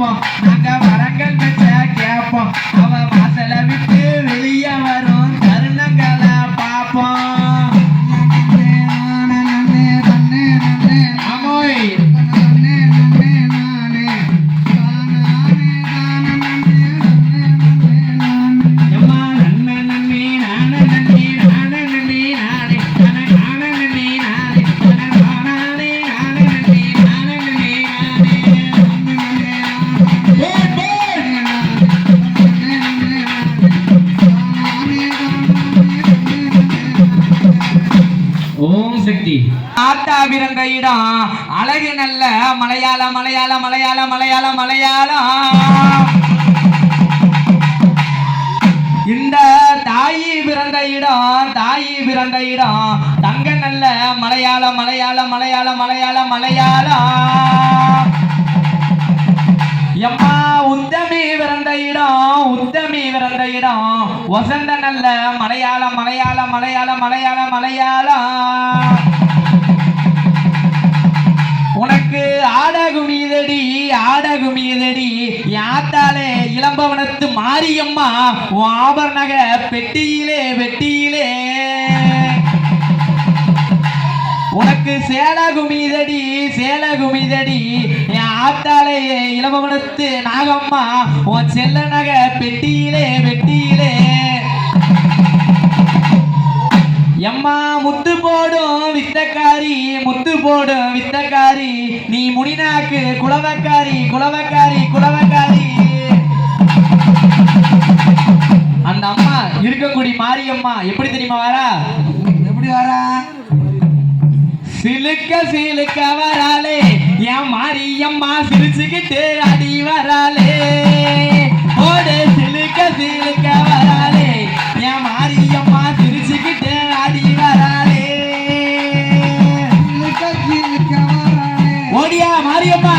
பாப்போம் ஓம் சக்தி. தாத்தா பிறந்த அழகு நல்ல மலையாள மலையாள மலையாள மலையாள மலையாளம் இந்த தாயி பிறந்த இடம் தாயி பிறந்த இடம் தங்க நல்ல மலையாள மலையாள மலையாள மலையாள மலையாளம் வசந்த நல்ல மலையாளம் மலையாளம் மலையாளம் மலையாள. மலையாளம் உனக்கு ஆடகுமிதடி ஆடகுமிதடி யாத்தாலே இளம்பவனத்து மாரியம்மா ஆபர் நக பெட்டியிலே வெட்டியிலே. உனக்கு சேலகுமிதடி சேலகுமிதடி என் ஆத்தாலே இளம்பவனத்து நாகம்மா உன் செல்ல நக பெட்டியிலே வெட்டியிலே. எம்மா முத்து போடும் வித்தக்காரி முத்து போடும் வித்தக்காரி நீ முடினாக்கு குலவக்காரி குலவக்காரி குலவக்காரி. அந்த அம்மா இருக்கக்கூடிய மாரியம்மா எப்படி தெரியுமா வரா? எப்படி வரா? சிலுக்க சிலுக்க வராளே என் மாரியம்மா சிரிச்சுக்கிட்டு மாரியம்மா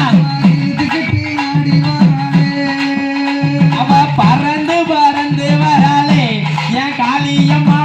அவ பறந்து பறந்து வராளே என் காளியம்மா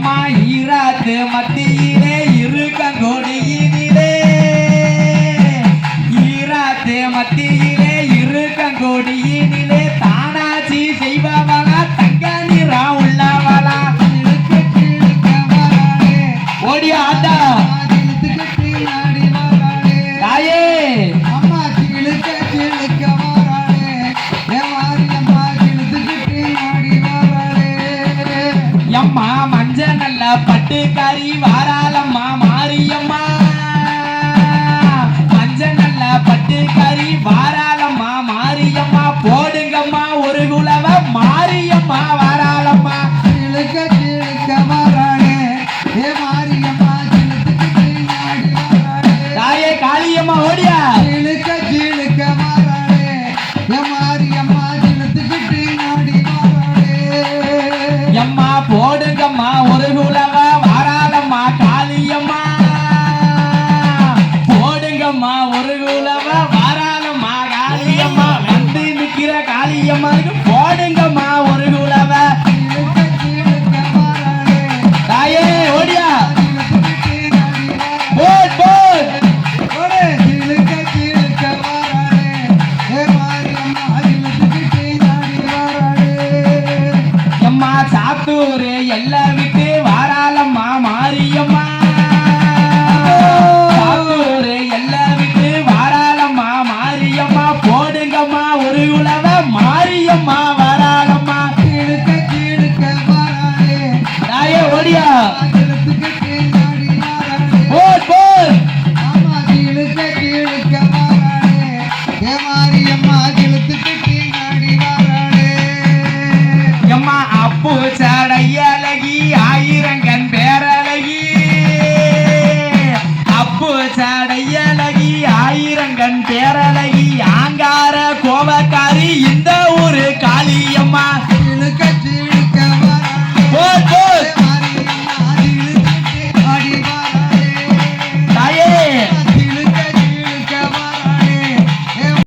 माही रात मती பட்டு கறி வாராளம்மா. மாரியம்மா செலுத்துக்கிட்டு அம்மா அப்போ